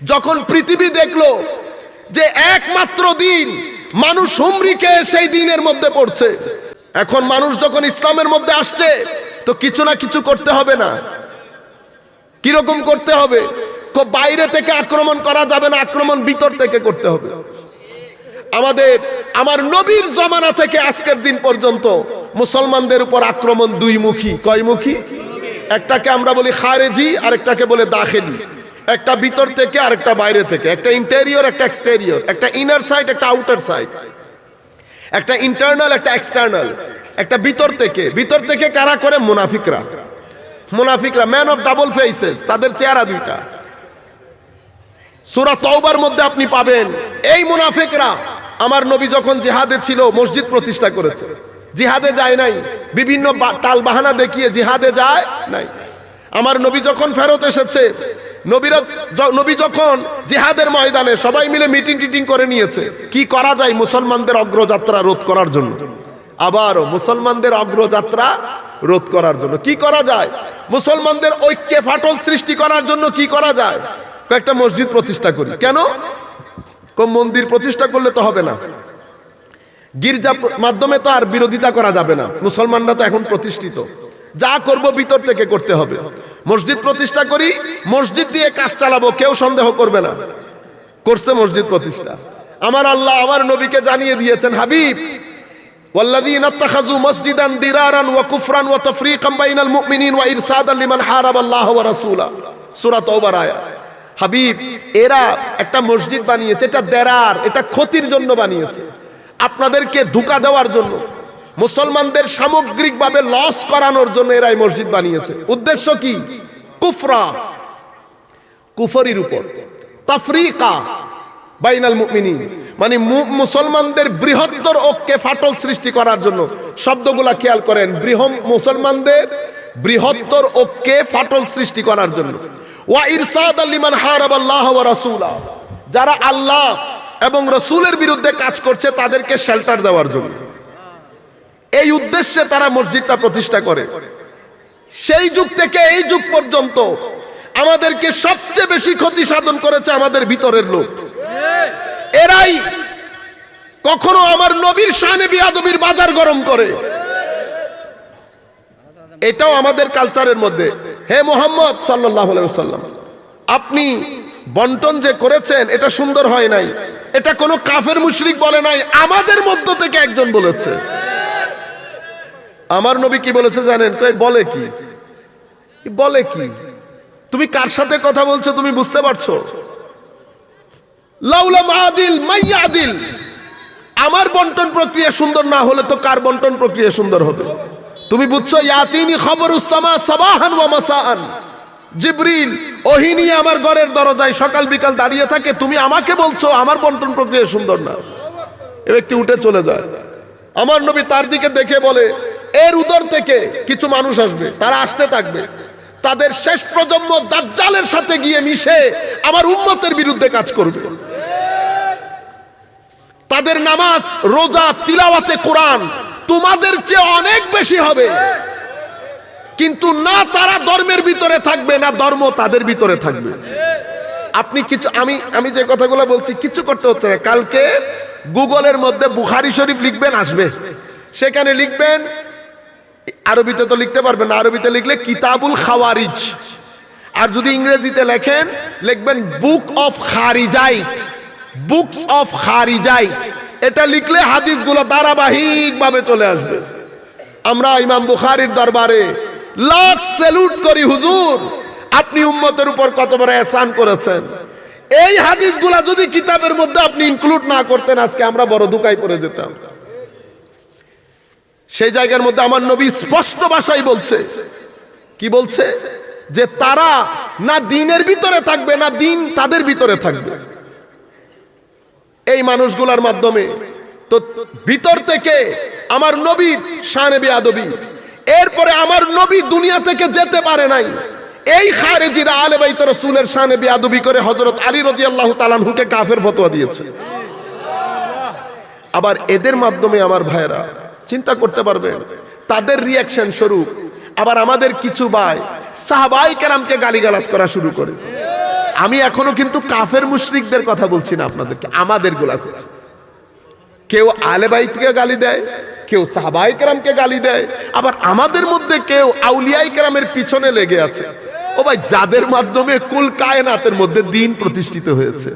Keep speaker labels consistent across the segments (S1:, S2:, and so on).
S1: যখন পৃথিবী দেখল যে একমাত্র দিন মানুষ হুমরিকে সেই দিনের মধ্যে পড়ছে, এখন মানুষ যখন ইসলামের মধ্যে আসছে, তো কিছু না কিছু করতে হবে না। কীরকম করতে হবে? বাইরে থেকে আক্রমণ করা যাবে না, আক্রমণ ভিতর থেকে করতে হবে। আমাদের, আমার নবীর জমানা থেকে আজকের দিন পর্যন্ত মুসলমানদের উপর আক্রমণ দুই মুখী। কয় মুখী? একটাকে আমরা বলি খারেজি আর একটাকে বলে দাখেলি। একটা ভিতর থেকে আর একটা বাইরে থেকে, একটা ইন্টেরিয়র একটা এক্সটেরিয়র একটা ইনার সাইড একটা আউটার সাইড একটা ইন্টারনাল একটা এক্সটার্নাল একটা ভিতর থেকে। ভিতর থেকে কারা করে? মুনাফিকরা। মুনাফিকরা ম্যান অফ ডাবল ফেসেস তাদের চেহারা দুইটা। সুরা তওবার মধ্যে আপনি পাবেন, এই মুনাফিকরা, আমার নবী যখন জিহাদে ছিল, মসজিদ প্রতিষ্ঠা করেছে। জিহাদে যায় নাই, বিভিন্ন টাল বাহানা দেখিয়ে জিহাদে যায় নাই। আমার নবী যখন ফেরত এসেছে নবী যখন জিহাদের ময়দানে সবাই মিলে মিটিং টিটিং করে নিয়েছে, কি করা যায় মুসলমানদের অগ্রযাত্রা রোধ করার জন্য? আবারও মুসলমানদের অগ্রযাত্রা রোধ করার জন্য। কি করা যায়? মুসলমানদের ঐক্যে ফাটল সৃষ্টি করার জন্য কি করা যায়? কয়েকটা মসজিদ প্রতিষ্ঠা করি। কেন? কোন মন্দির প্রতিষ্ঠা করলে তো হবে না। গির্জা মাধ্যমে তো আর বিরোধিতা করা যাবে না। মুসলমানরা তো এখন প্রতিষ্ঠিত। যা করব ভিতর থেকে করতে হবে। মসজিদ প্রতিষ্ঠা করি মসজিদ দিয়ে কাজ চালাবো কেউ সন্দেহ করবে না করছে মসজিদ প্রতিষ্ঠা আমার আল্লাহ আমার নবীকে জানিয়ে দিয়েছেন হাবিব والذين اتخذوا مسجدا ضرارا وكفرا وتفريقا بين المؤمنين وارصادا لمن حارب الله ورسوله সূরা তওবার আয়াত হাবিব এরা একটা মসজিদ বানিয়েছে এটা দেরার এটা ক্ষতির জন্য বানিয়েছে আপনাদেরকে ধোঁকা দেওয়ার জন্য মুসলমানদের সামগ্রিকভাবে লস করানোর জন্য এরা এই মসজিদ বানিয়েছে। উদ্দেশ্য কি? কুফরা। কুফরির উপর। তাফরিকা বাইনাল মুমিনিন। মানে মুসলমানদের বৃহত্তর ঐক্যে ফাটল সৃষ্টি করার জন্য। শব্দগুলা খেয়াল করেন। বৃহম মুসলমানদের বৃহত্তর ঐক্যে ফাটল সৃষ্টি করার জন্য। ওয়া ইরসাদ লিমান হারাব আল্লাহ রাসূলা যারা আল্লাহ এবং রসুলের বিরুদ্ধে কাজ করছে, তাদেরকে শেল্টার দেওয়ার জন্য। এই উদ্দেশ্যে তারা মসজিদটা প্রতিষ্ঠা করে। সেই যুগ থেকে এই যুগ পর্যন্ত আমাদেরকে সবচেয়ে বেশি ক্ষতি সাধন করেছে আমাদের ভিতরের লোক। এরাই কখনো আমার নবীর শানে বিয়াদবির বাজার গরম করে। এটাও আমাদের কালচারের মধ্যে। হে মোহাম্মদ সাল্লাম আপনি বন্টন যে করেছেন, এটা সুন্দর হয় নাই। এটা কোনো কাফের মুশরিক বলে নাই, আমাদের মধ্য থেকে একজন বলেছে। আমার নবী কি বলেছে জানেন? বলে কি? বলে কি? তুমি কার সাথে কথা বলছো তুমি বুঝতে পারছ? লাউলা মাদিল মাইয়াদিল। আমার বন্টন প্রক্রিয়া সুন্দর না হলে তো কার বন্টন প্রক্রিয়া সুন্দর হবে? তুমি বুঝছ, ইয়াতিনি খবরুসামা সাবাহান ওয়া মাসাআন। জিবরিল, ওহি আমার ঘরের দরজায় সকাল বিকাল দাঁড়িয়ে থাকে, তুমি আমাকে বলছো আমার বন্টন প্রক্রিয়া সুন্দর না। এ ব্যক্তি উঠে চলে যায়। আমার নবী তার দিকে দেখে বলে এর উদর থেকে কিছু মানুষ আসবে, তারা আসতে থাকবে। তাদের শেষ প্রজন্ম দাজ্জালের সাথে গিয়ে মিশে আমার উম্মতের বিরুদ্ধে কাজ করবে। তাদের নামাজ, রোজা, তিলাওয়াতে কোরআন তোমাদের চেয়ে অনেক বেশি হবে। কিন্তু না তারা ধর্মের ভিতরে থাকবে, না ধর্ম তাদের ভিতরে থাকবে। আপনি কিছু, আমি আমি যে কথাগুলো বলছি, কিছু করতে হচ্ছে না। কালকে গুগলের মধ্যে বুখারি শরীফ লিখবেন, আসবে। সেখানে লিখবেন আরবিতে তো লিখতে পারবেন আরবিতে লিখলে কিতাবুল খাওয়ারিজ। আর যদি ইংরেজিতে লেখেন, লিখবেন বুক অফ খারিজাইট বুকস অফ খারিজাইট এটা লিখলে হাদিসগুলো ধারাবাহিকভাবে চলে আসবে। আমরা ইমাম বুখারির দরবারে লাখ স্যালুট করি, হুজুর। আপনি উম্মতের উপর কত বড় এহসান করেছেন। এই হাদিসগুলা যদি কিতাবের মধ্যে আপনি ইনক্লুড না করতেন, আজকে আমরা বড় দুকায় পড়ে যেতাম। সেই জায়গার মধ্যে আমার নবী স্পষ্ট ভাষায় বলছে। কি বলছে? যে তারা না দিনের ভিতরে থাকবে, না দিন তাদের ভিতরে থাকবে। এই মানুষগুলার মাধ্যমে তো ভিতর থেকে আমার নবীর শানে বেয়াদবি, এরপরে আমার নবী দুনিয়া থেকে যেতে পারে নাই। এই খারেজিরা আলে বাইত রসুলের শানে বেয়াদবি করে হজরত আলী রদি আল্লাহ তালানহুকে কাফের ফতোয়া দিয়েছে। আবার এদের মাধ্যমে আমার ভাইরা চিন্তা করতে পারবেন তাদের রিয়াকশন স্বরূপ। আবার আমাদের কিছু ভাই, সাহাবাই কেরামকে গালিগালাজ করা শুরু করে। আমি এখনও কিন্তু কাফের মুশরিকদের কথা বলছি না আপনাদেরকে, আমাদের গোলা করছি। কেউ আলেবাইতকে গালি দেয়, কেউ সাহাবাই কেরামকে গালি দেয়, আবার আমাদের মধ্যে কেউ আউলিয়াই কেরামের পিছনে লেগে আছে। ও ভাই, যাদের মাধ্যমে কুল কায়নাতের মধ্যে দিন প্রতিষ্ঠিত হয়েছে।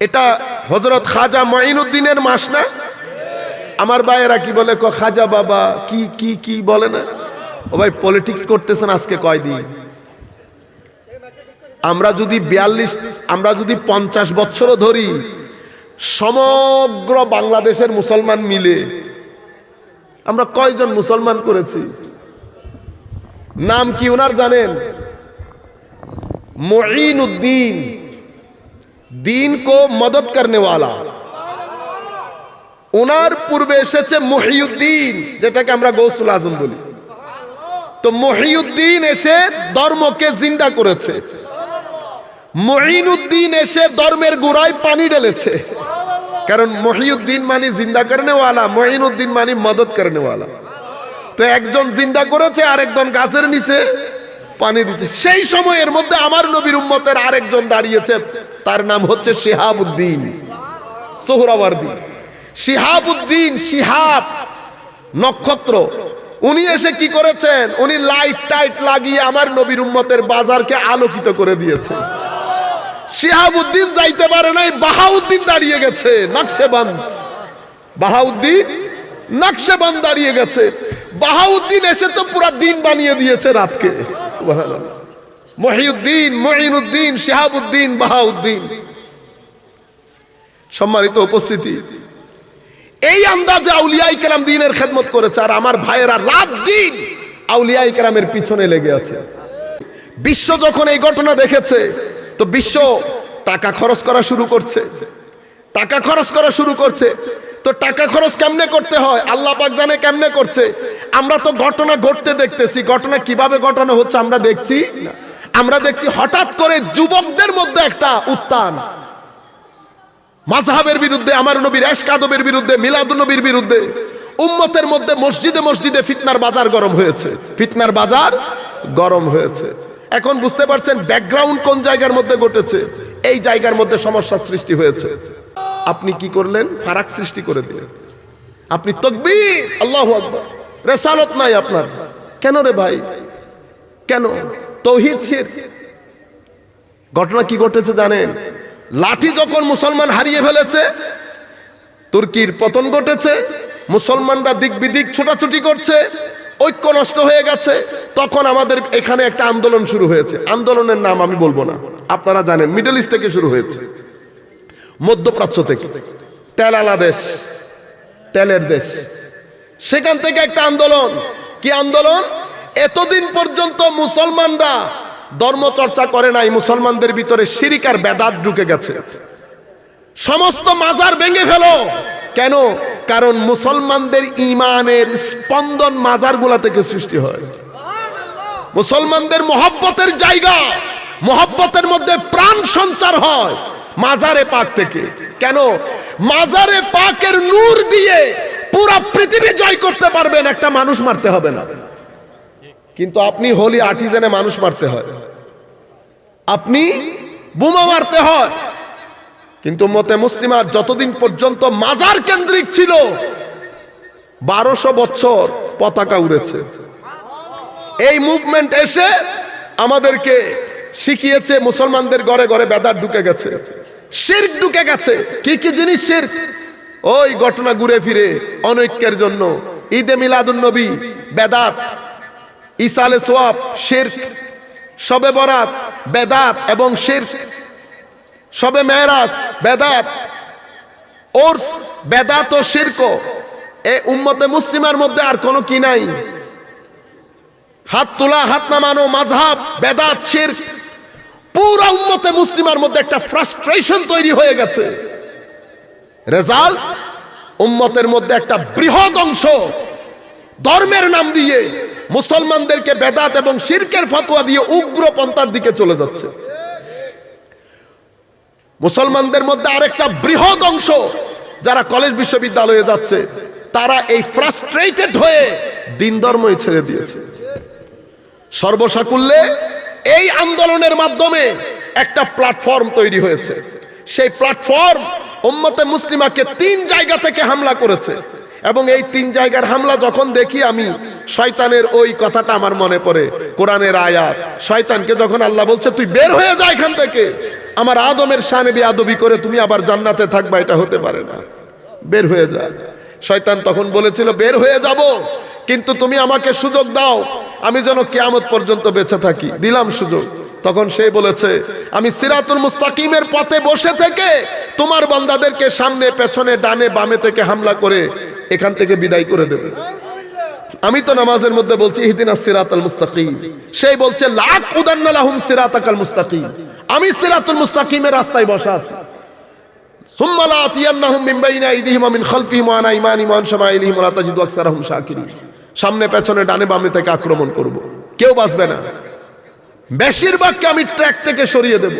S1: এটা হজরত খাজা মঈনুদ্দিনের মাস না? আমার ভাইয়েরা কি বলে ক খাজা বাবা, কি কি কি বলে না? ও ভাই পলিটিক্স করতেছেন আজকে কয়দিন? আমরা যদি বিয়াল্লিশ, আমরা যদি পঞ্চাশ বছরও ধরি, সমগ্র বাংলাদেশের মুসলমান মিলে, আমরা কয়জন মুসলমান করেছি? নাম কি ওনার জানেন? মঈন উদ্দিন দিন কো মদত করনে ওয়ালা ওনার পূর্বে এসেছে মহিউদ্দিন, যেটাকে আমরা গৌসুল আজম বলি। তো মহিউদ্দিন এসে ধর্মকে জিন্দা করেছে। মহিনুদ্দিন এসে ধর্মের গোড়ায় পানি ঢেলেছে। কারণ মহিউদ্দিন মানে জিন্দা করেনেওয়ালা মহিনুদ্দিন মানে মদত করেনেওয়ালা। তো একজন জিন্দা করেছে, আরেকজন গাছের নিচে পানি দিচ্ছে। সেই সময়ের মধ্যে আমার নবীর উম্মতের আরেকজন দাঁড়িয়েছে, তার নাম হচ্ছে শিহাবুদ্দিন, সোহরাওয়ার্দি। শিহাবুদ্দিন, শিহাব নক্ষত্র। উনি এসে কি করেছেন? উনি লাইট টাইট লাগিয়ে আমার নবীর উম্মতের বাজারকে আলোকিত করে দিয়েছে। শিহাবুদ্দিন যাইতে পারে নাই, বাহাউদ্দিন দাঁড়িয়ে গেছে, নকশেবন্দ। বাহাউদ্দিন নকশেবন্দ দাঁড়িয়ে গেছে। বাহাউদ্দিন এসে তো পুরা দিন বানিয়ে দিয়েছে রাতকে। মহিউদ্দিন, মঈনুদ্দিন, শিহাবুদ্দিন, বাহাউদ্দিন। সম্মানিত উপস্থিতি এই আন্দাজে আউলিয়াই কেরাম দিনের খেদমত করেছে, আর আমার ভাইয়েরা রাত দিন আউলিয়াই কেরামের পিছনে লেগে আছে। বিশ্ব যখন এই ঘটনা দেখেছে, তো বিশ্ব টাকা খরচ করা শুরু করছে। টাকা খরচ করা শুরু করছে। তো টাকা খরচ কেমনে করতে হয়? আল্লাহ পাক জানে কেমনে করছে। আমরা তো ঘটনা ঘটতে দেখতেছি। ঘটনা কীভাবে ঘটানো হচ্ছে আমরা দেখছি আমরা দেখছি হঠাৎ করে যুবকদের মধ্যে একটা উত্থান। মাযহাবের বিরুদ্ধে, আমার নবীর এশকাদবের বিরুদ্ধে, মিলাদুন নবীর বিরুদ্ধে, উম্মতের মধ্যে মসজিদে মসজিদে ফিতনার বাজার গরম হয়েছে। ফিতনার বাজার গরম হয়েছে। এখন বুঝতে পারছেন ব্যাকগ্রাউন্ড কোন জায়গার মধ্যে ঘটেছে? এই জায়গার মধ্যে সমস্যা সৃষ্টি হয়েছে। আপনি কি করলেন? ফারাক সৃষ্টি করে দিলেন। আপনি তকবীর, আল্লাহ আকবার। রেসালত নাই আপনার। কেন রে ভাই? কেন? তৌহিদ ঘটনা কি ঘটেছে জানেন? লাঠি যখন মুসলমান হারিয়ে ফেলেছে, তুর্কির পতন ঘটেছে, মুসলমানরা দিক বিদিক ছোটাছুটি করছে, ঐক্য নষ্ট হয়ে গেছে, তখন আমাদের এখানে একটা আন্দোলন শুরু হয়েছে। আন্দোলনের নাম আমি বলব না। আপনারা জানেন, মিডল ইস্ট থেকে শুরু হয়েছে, মধ্যপ্রাচ্য থেকে। তেল আলা দেশ, তেলের দেশ। সেখান থেকে একটা আন্দোলন। কি আন্দোলন? এতদিন পর্যন্ত মুসলমানরা ধর্ম চর্চা করে নাই, মুসলমানদের ভিতরে শিরিকার বেদাত ঢুকে গেছে। সমস্ত মাজার ভেঙে ফেলো। কেন? কারণ মুসলমানদের ইমানের স্পন্দন মাজারগুলা থেকে সৃষ্টি হয়। মুসলমানদের মহব্বতের জায়গা, মহব্বতের মধ্যে প্রাণ সঞ্চার হয় মাজারে পাক থেকে। কেন? মাজারে পাকের নূর দিয়ে পুরো পৃথিবী জয় করতে পারবেন, একটা মানুষ মারতে হবে না। কিন্তু আপনি হোলি আর্টিজেনে মানুষ মারতে হয়। আপনি বোমা মারতে হয়। কিন্তু মতে মুসলিমার যতদিন পর্যন্ত মাজার কেন্দ্রিক ছিল, বারোশো বছর পতাকা উড়েছে। এই মুভমেন্ট এসে আমাদেরকে শিখিয়েছে, মুসলমানদের ঘরে ঘরে বেদার ঢুকে গেছে। শির্ক ঢুকে গেছে। কি কি জিনিস শির্ক? ওই ঘটনা ঘুরে ফিরে অনৈক্যের জন্য ঈদে মিলাদুন নবী বেদাত ইসালে সোয়াব শির্ক, সবে বরাত, বেদাত এবং শির্ক, সবে মেহরাজ বেদাত, ওরস, বেদাত ও শির্ক। এ উম্মতে মুসলিমার মধ্যে আর কোনো কি নাই। হাত তোলা, হাত নামানো মাঝহাব বেদাত শির পুরো উম্মতে মুসলিমার মধ্যে একটা ফ্রাস্ট্রেশন তৈরি হয়ে গেছে। রেজাল্ট উম্মতের মধ্যে একটা বৃহৎ অংশ ধর্মের নাম দিয়ে মুসলমানদেরকে বেদাত এবং শিরকের ফতোয়া দিয়ে উগ্র পন্থার দিকে চলে যাচ্ছে। মুসলমানদের মধ্যে আরেকটা বৃহৎ অংশ যারা কলেজ বিশ্ববিদ্যালয়ে যাচ্ছে, তারা এই ফ্রাস্ট্রেটেড হয়ে দিন ধর্মই ছেড়ে দিয়েছে। সর্বসাকুল্যে এই আন্দোলনের মাধ্যমে একটা প্ল্যাটফর্ম তৈরি হয়েছে। সেই প্ল্যাটফর্ম উম্মতে মুসলিমাকে তিন জায়গা থেকে হামলা করেছে এবং এই তিন জায়গার হামলা যখন দেখি আমি শয়তানের ওই কথাটা আমার মনে পড়ে, কোরআনের আয়াত। শয়তানকে যখন আল্লাহ বলছে, তুই বের হয়ে যা এখান থেকে। আমার আদমের শানে আদবি করে তুমি আবার জান্নাতে থাকবা, এটা হতে পারে না। বের হয়ে যা। শয়তান তখন বলেছিল, বের হয়ে যাব, কিন্তু তুমি আমাকে সুযোগ দাও। আমি যেন কেয়ামত পর্যন্ত বেঁচে থাকি। দিলাম সুযোগ। তখন সে বলেছে, আমি সিরাতুল মুস্তাকিমের পথে বসে থেকে তোমার বান্দাদেরকে সামনে, পেছনে, ডানে, বামে থেকে হামলা করে এখান থেকে বিদায় করে দেবে। আমি তো নামাজের মধ্যে বলছি, ইহদিনা সিরাতাল মুস্তাকিম। সেই বলছে, লাক লাহুম সিরাতাকাল মুস্তাকিম। আমি সিরাতুল মুস্তাকিমের রাস্তায় বসা আছি। সুম্মা লা আতিয়ান্নাহুম মিন বাইনি আইদিহিম ওয়া মিন খালফিহিম ওয়া আন আইমানিহিম ওয়া শামাইলিহিম ওয়া তাজিদু আকসারাহুম শাকিরিন। সামনে, পেছনে, ডানে, বামে থেকে আক্রমণ করব। কেউ বাঁচবে না। বেশিরভাগকে আমি ট্র্যাক থেকে সরিয়ে দেব।